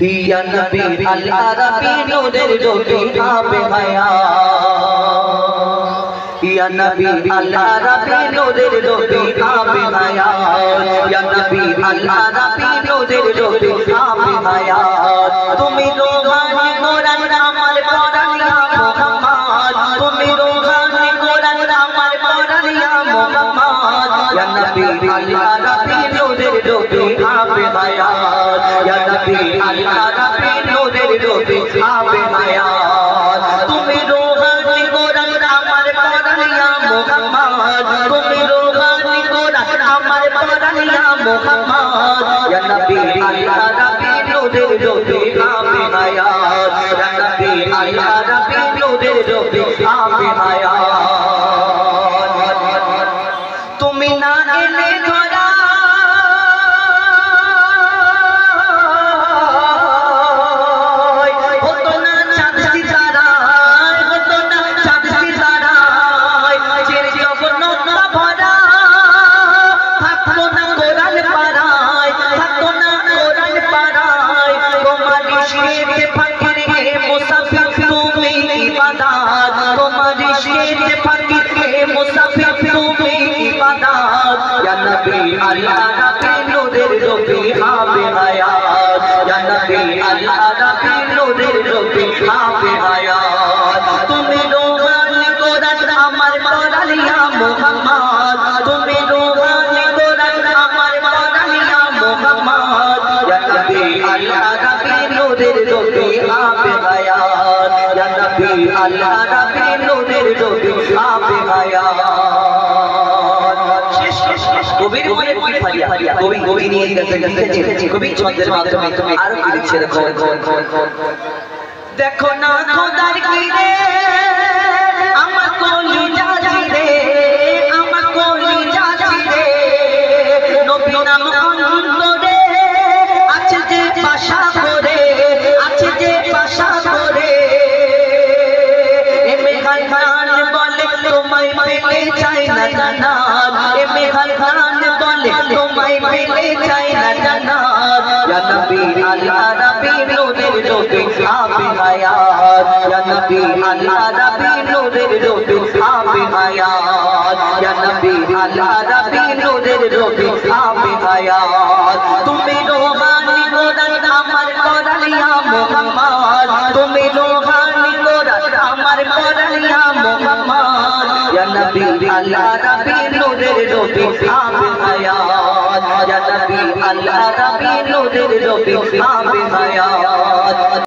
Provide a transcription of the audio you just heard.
ইয়া নবী আল আরাবি নূরের রবি আবে হায়া ইয়া নবী আল আরাবি নূরের রবি আবে হায়া ইয়া নবী আল আরাবি নূরের রবি আবে হায়া তুমি রোহানি কোরআন আমার কোরআন মুহাম্মদ। তুমি রোহানি কোরআন আমার কোরআন মুহাম্মদ। ইয়া নবী আল আরাবি নূরের রবি আবে হায়া ইয়া নবী আল আরাবি নূরের রবি আবে হায়া তুমি রোহানি কোরআন আমার কোরআন ইয়া মুহাম্মদ তুমি রোহানি কোরআন আমার কোরআন ইয়া মুহাম্মদ ইয়া নবী আল আরাবি নূরের রবি আবে হায়া ইয়া নবী আল আরাবি নূরের রবি আবে হায়া তোমার ফকির হে মুসাফির তুমি ইবাদত, ইয়া নবী আল্লাহ নবী নূরের রবি হাবে হায়াত, ইয়া নবী আল্লাহ নবী নূরের রবি হাবে হায়াত, তুমি রোহানি কোরআন আমার কোরআন ইয়া মুহাম্মদ, তুমি রোহানি কোরআন আমার কোরআন ইয়া মুহাম্মদ, ইয়া নবী আল্লাহ নবী নূরের রবি হাবে নবী আল্লাহ নবী মনে দেখো না খোদার কি রে আমার কলি যাজি রে আমার কলি যাজি রে নবী নাম অন্তরে আছে যে পাশা করে পেতে চাই না জানাব। এ মেঘাল খান বলে, তোমায় পেতে চাই না জানাব। ইয়া নবী আল্লাহ নবী নূরের রবি আপে হায়াত। ইয়া নবী আল্লাহ নবী নূরের রবি আপে হায়াত। ইয়া নবী আল্লাহ নবী নূরের রবি আপে হায়াত। তুমি রোহানি কোরআন আমার কোরআন ইয়া মুহাম্মদ। তুমি রোহানি কোরআন আমার কোরআন ইয়া মুহাম্মদ। ইয়া নবী আল্লাহ নবী নূরের রবি আপে হায়াত। ইয়া নবী আল্লাহ নবী নূরের রবি আপে হায়াত।